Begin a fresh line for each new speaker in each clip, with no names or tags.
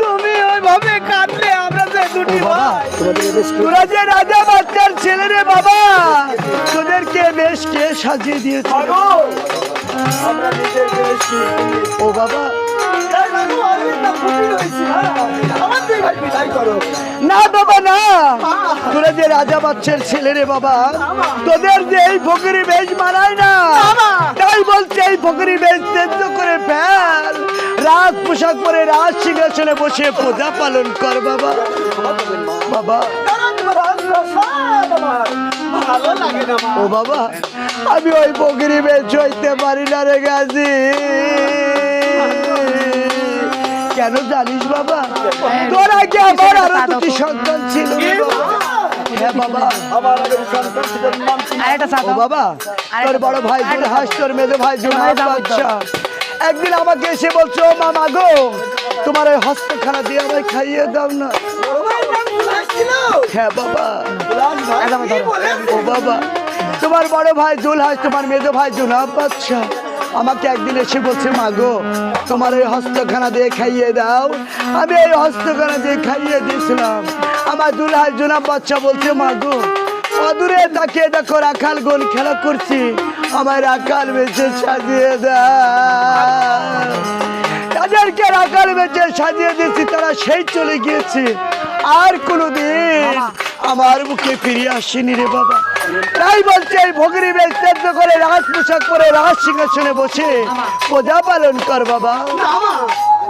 তুমি ওইভাবে কাঁদলে আমরা যে দুটি ভাই তোরা যে রাজা বাচ্চার ছেলে রে বাবা তোদেরকে বেশ কে সাজিয়ে দিয়েছে
ও বাবা
না বাবা না। তোরা যে রাজা বাচ্চার ছেলে রে বাবা তোদের যে এই ফকরি বেশ মানায় না তাই বলছে এই ফকরি বেশ তেজ্য করে ফেল। রাজ পোশাক পরে রাজ সিংহাসনে বসে পূজা পালন কর বাবা। বাবা। ও বাবা আমি ওই ফকরি বেশ হইতে পারি না রে গাছি কেন জানিস বাবা? তোর আগে আমার আরও দুটি সন্তান ছিল রে বাবা। হ্যাঁ বাবা। ও বাবা। তোর বড় ভাই হাস তোর মেজো ভাই জুনাইদ বাদশা একদিন আমাকে এসে বলছো মামা গো তোমার ওই হস্তখানা দিয়ে আমায় খাইয়ে দাও না। হ্যাঁ বাবা। ও বাবা। তোমার বড় ভাই জুলহাস তোমার মেজো ভাই জুনাব বাদশা আমাকে একদিন এসে বলছে মা গো তোমার ওই হস্তখানা দিয়ে খাইয়ে দাও। আমি এই হস্তখানা দিয়ে খাইয়ে দিয়েছিলাম। আমার দুলহাস জুনাব বাচ্চা বলছে মা গো অদূরে তাকিয়ে দেখো রাখাল গোল খেলা করছি। আমার রাখাল বেঁচে সাজিয়ে দাও। তাদেরকে রাখাল বেঁচে সাজিয়ে দিয়েছি তারা সেই চলে গিয়েছে। আর কোনোদিন আমার মুখে ফিরিয়ে আসেনি রে বাবা। তাই বলছে এই ভগরি বেশ তেজ্য করে রাজ পোশাক পরে রাজ সিংহাসনে বসে। পূজা পালন কর বাবা।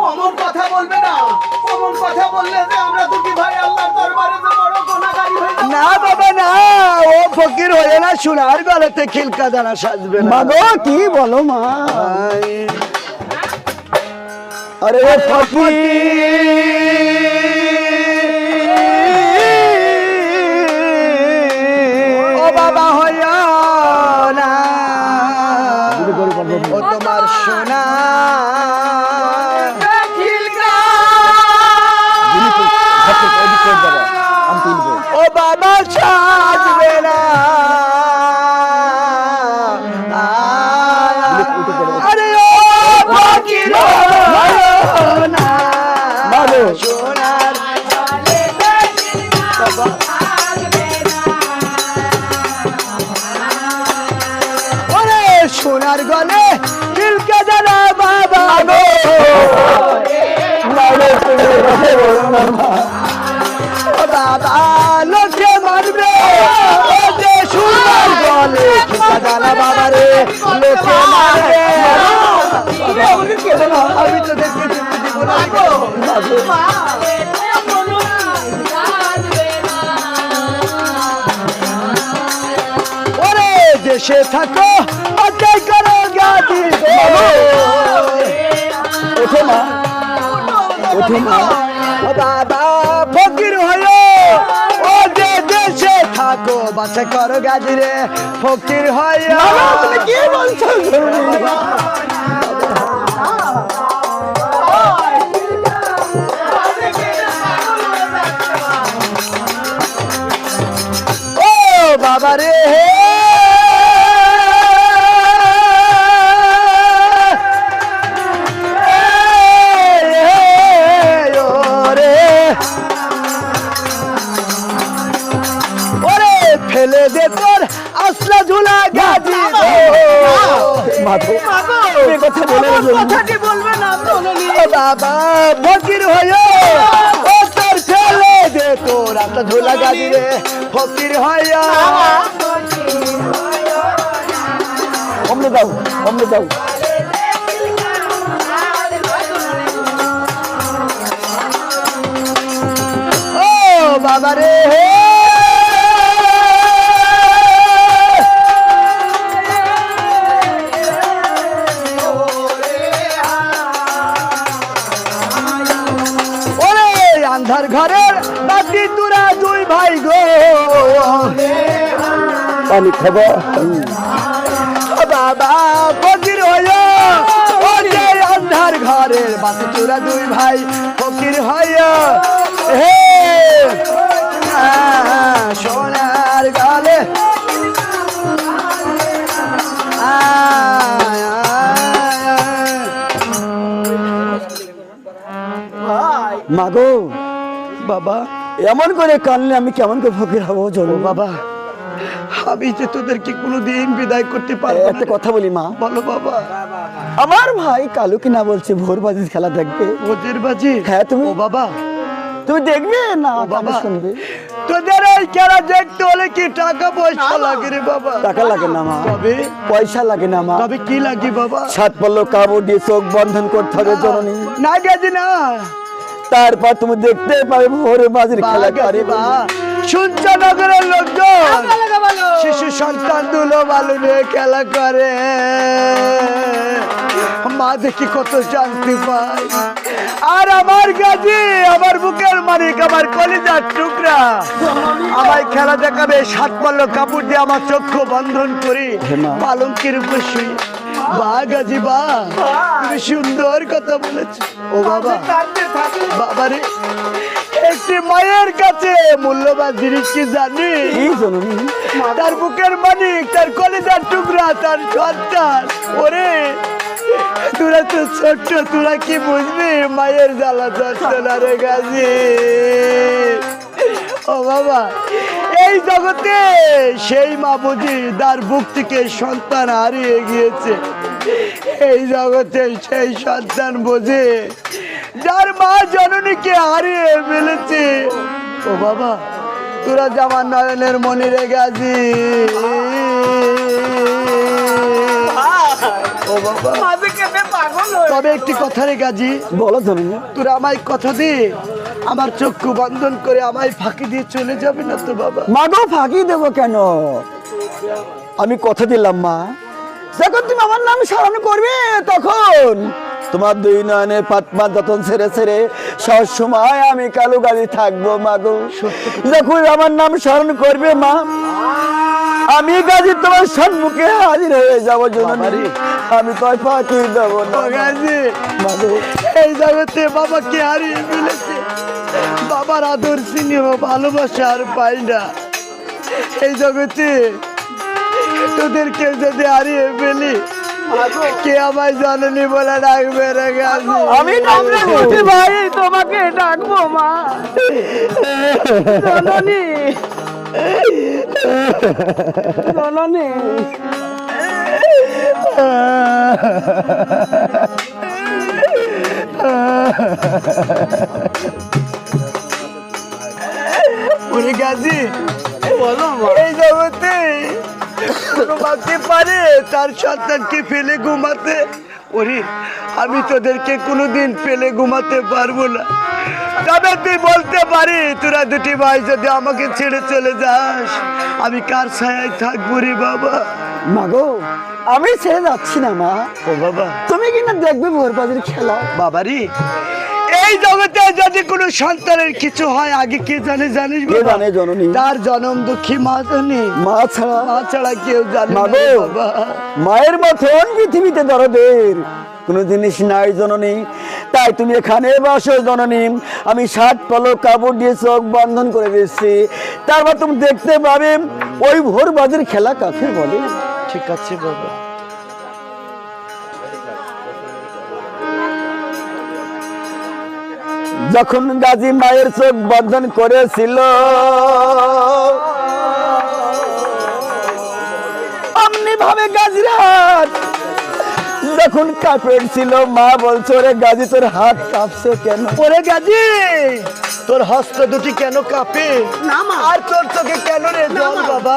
অমন কথা বলবে না। অমন কথা বললে যে আমরা দুটি ভাই আল্লাহর দরবারে যে বড় গুনাহগারী হয়ে যাব।
না বাবা না। ও ফকির হয়ে না সোনার গলাতে খিলকা দানা সাজবে না।
মাগো কি বলো মা। আরে ফকির।
বাবা সাজবে না। আরে ও ফকির না। সোনার বাবা। ওরে সোনার গলে জানা বাবা। গো বাবা লোকে মারবে। যে গলে তিলকে জানা বাবা রে লোকে মারবে ওরে দেশে থাকো অধ্যায় করো গাদি
ওঠো মা ওঠো মা।
ও বাসে করো গাজিরে ফকির হয়
তুমি কি বলছো?
ফেলে দে তোর আসলা ঝুলা গাজি।
মাধব তুমি কথা বলে
কথাটি বলবে না
বাবা ফকির হয় ও তোর ফেলে দে তোর আসলা ঝুলা গাজি রে ফকির হয়।
অমনে দাও অমনে দাও
বাবা রে ওরে
পানি খাব।
বাবা ফকির হইল ও যে আন্ধার ঘরের বাতি তুরা দুই ভাই ফকির হয় হে সোনার গালে।
মাগো
বাবা
এমন করে কানলে আমি কেমন করে ফকির হব
ও বাবা আমি যে তোদেরকে কোনোদিন বিদায় করতে পারব
একটা কথা বলি মা।
বলো বাবা।
আমার ভাই কালু কিনা বলছে ভোর বাজি খেলা দেখবে?
ওদের বাজি?
হ্যাঁ, তুমি-
ও বাবা।
তুমি দেখবে না
বাবা।
শুনবে?
তোদের এই খেলা দেখতে হলে কি টাকা পয়সা লাগে রে বাবা?
টাকা লাগে না মা।
তবে
পয়সা লাগে না মা।
তবে কি লাগে বাবা?
সাত পল্ল কাপড় দিয়ে চোখ বন্ধন করতে হবে জননী।
না গেছি না।
তারপর তুমি দেখতে পাবে ভোর বাজির খেলা পারে
শুনছ নগরের লোকজন? শিশু সন্তান দুলো বালু নিয়ে খেলা করে। মা দেখি কত শান্তি পায়। আর আমার গাজি আমার বুকের মালিক আমার কলিজার টুকরা। আমায় খেলা দেখাবে সাত পাল্ল কাপড় দিয়ে আমার চক্ষু বন্ধন করি। পালঙ্কের উপর শুয়ে বা গাজি বা তুমি সুন্দর কথা বলেছ। ও বাবা বাবারে একটি মায়ের কাছে মূল্যবান জিনিস কি জানি? তার বুকের মানিক তার কলেজার টুকরা তার সন্তান ওরে তোরা তো ছোট্ট তোরা কি বুঝবি? মায়ের জ্বালা যন্ত্রণা রে গাজি। ও বাবা এই জগতে সেই মা বুঝি তার বুক থেকে সন্তান হারিয়ে গিয়েছে। এই জগতে সেই সন্তান বুঝে যার মা জননীকে হারিয়ে ফেলেছে। ও বাবা তোরা জামার নয়নের মনিরে
হয়ে
তবে একটি কথা রে গাজি
বলো জননী।
তোরা আমায় কথা দে। আমার চক্ষু বন্ধন করে আমায় ফাঁকি দিয়ে চলে যাবে না তো বাবা।
মাগো ফাঁকি দেবো কেন? আমি কথা দিলাম মা। যখন তুমি আমার নাম স্মরণ করবে তখন তোমার দুই নয়নের পাতমা যতন ছেড়ে ছেড়ে সব সময় আমি কালো গাড়ি থাকব মাগো যখন আমার নাম স্মরণ করবে মা আমি গাজী তোমার সম্মুখে হাজির হয়ে যাব জননী। আমি তোমার ফাঁকি দেবো না।
গাজি।
মাগো
এই জগতে বাবাকে হারিয়ে ফেলেছে। বাবার আদর স্নেহ ভালোবাসা আর পাই না। এই জগতে তোদেরকে যদি হারিয়ে ফেলি কে আমায় জাননি বলে ডাকবে রে গাজি
আমি
ভাই তোমাকে ডাকবো মা। জননী। জননী।
ওরে
বলো
এই জগতে ভাবতে পারে তার সন্তানকে ফেলে ঘুমাতে। ওরে আমি তোদেরকে কোনোদিন ফেলে ঘুমাতে পারব না। তবে তুই বলতে পারি তোরা দুটি ভাই যদি আমাকে ছেড়ে চলে যাস আমি কার ছায়ায় থাকব রে বাবা?
মাগো আমি ছেড়ে যাচ্ছি না মা।
ও বাবা।
তুমি কিনা দেখবে ভোরবাজির খেলা।
বাবারি এই জগতে যদি কোনো সন্তানের কিছু হয় আগে কে জানে জানিস
কে জানে জননী?
তার জনম দুঃখী মা জানে।
মা ছাড়া
মা ছাড়া কেউ জানে না বাবা।
মায়ের মতন পৃথিবীতে দরদের কোনো জিনিস নাই জননী। তাই তুমি এখানে বসো জননী। আমি ষাট পলক কাপড় দিয়ে চোখ বন্ধন করে দিচ্ছি। তারপর তুমি দেখতে পাবে ওই ভোর বাজির খেলা কাকে বলে।
ঠিক আছে বাবা।
যখন গাজী মায়ের চোখ বন্ধন করেছিল অমনি ভাবে গাজীর যখন কাপড় ছিল মা বলছো রে গাজী তোর হাত কাঁপছে কেন?
ওরে গাজি তোর হস্ত দুটি কেন কাঁপে? আর তোর চোখে কেন রে জল বাবা?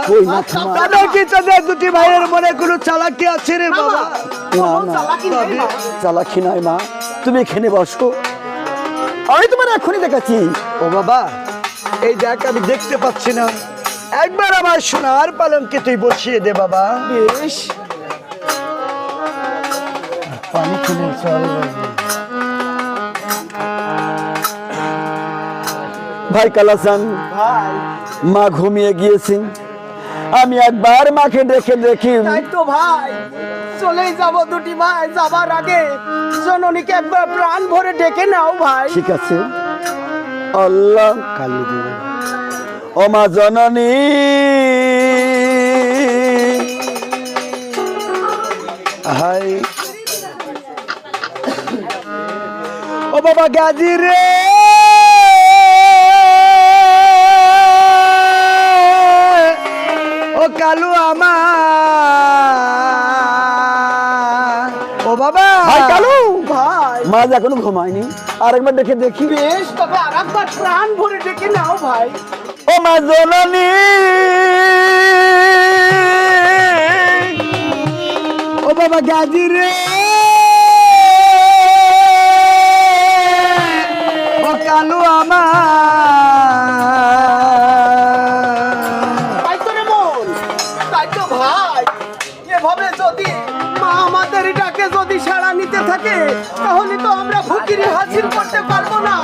দাদা কি তোদের দুটি ভাইয়ের মনে কোনো চালাকি আছে রে বাবা?
চালাকি নয় মা। তুমি এখানে বসো। আমি তোমার এখনই দেখাচ্ছি।
ও বাবা এই দেখ আমি দেখতে পাচ্ছি না। একবার আমার সোনার পালঙ্কে তুই বসিয়ে দে বাবা।
বেশ।
পানি কিনে চল।
ভাই কালাসান মা ঘুমিয়ে গিয়েছেন আমি একবার মাকে দেখে। দেখি
তো ভাই চলেই যাব দুটি ভাই যাবার আগে। জননীকে একবার প্রাণ ভরে ডেকে নাও ভাই।
ঠিক আছে। আল্লাহ
কালি দিবে
ও মা জননী।
হাই। ও বাবা গাজি রে।
যে এখনও ঘুমায়নি। আরেকবার দেখে দেখি।
বেশ তবে আর একবার প্রাণ ভরে ডেকে নাও ভাই।
ও মা জননী!
ও বাবা গাজি রে! ও কালু আমার
তাই তো রে তাই তো ভাই। এভাবে যদি মা আমাদের ডাকে যদি সাড়া নিতে থাকে তাহলে আমরা ফকিরি হাসিল করতে পারব না।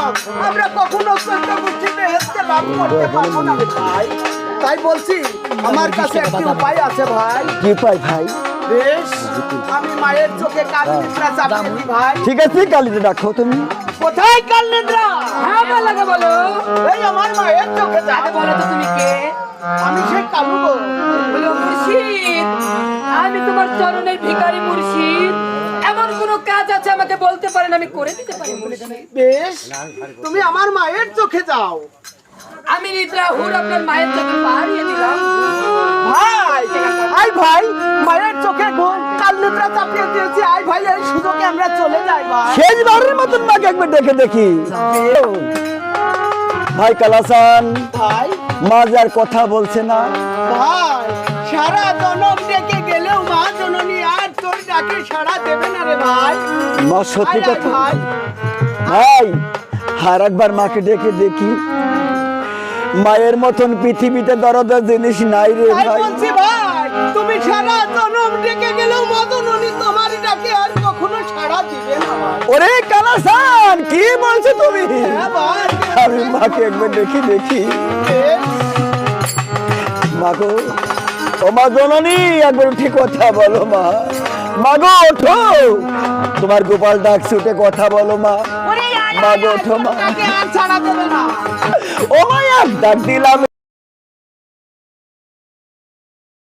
আমরা কখনো চৈত্য গোষ্ঠী বেহেস্তে লাভ করতে পারব না। ভাই তাই বলছি আমার কাছে একটি উপায় আছে ভাই।
কি পাই ভাই?
বেশ আমি মায়ের চোখে ভাই।
ঠিক আছে কালিতে তুমি।
কোথায়
হ্যাঁ লাগে বলো।
এই আমার মায়ের চোখে যাবে
বলো তো তুমি কে?
আমি সেই কালু গো।
বলো মুর্শিদ আমি তোমার চরণের ভিখারি মুর্শিদ। এমন কোন কাজ আছে আমাকে বলতে পারেন আমি করে দিতে পারি।
বেশ তুমি আমার মায়ের চোখে যাও।
আমি নিদ্রা হুর আপনার মায়ের চোখে পাহাড়িয়ে দিলাম।
ভাই আই ভাই মায়ের চোখে ঘুম কাল নিদ্রা চাপিয়ে দিয়েছি। আই ভাই এই সুযোগে আমরা চলে যাই ভাই।
শেষবারের মতন মাকে একবার দেখে। দেখি ভাই কালাসান
ভাই।
মা যে কথা বলছে না।
ভাই সারা জনম ডেকে গেলেও মা জননী আর ডাকে সাড়া দেবে না রে ভাই?
মা সত্যি কথা?
ভাই।
ভাই আর একবার মাকে ডেকে দেখি। মায়ের মতন পৃথিবীতে দরদের জিনিস নাই রে ভাই।
তুমি সারা জনম ডেকে গেলেও মা জননী তোমার ডাকে আর কখনো সাড়া দিবে না
ওরে কালাসান কি বলছো তুমি?
হ্যাঁ
আমি মাকে একবার দেখি। দেখি। মাগো ও মা জননী একবার ঠিক কথা বলো মা। মাগো ওঠো। তোমার গোপাল ডাক ছুটে কথা বলো মা। মাগো ওঠো মা। ও মায়া ডাক দিলাম।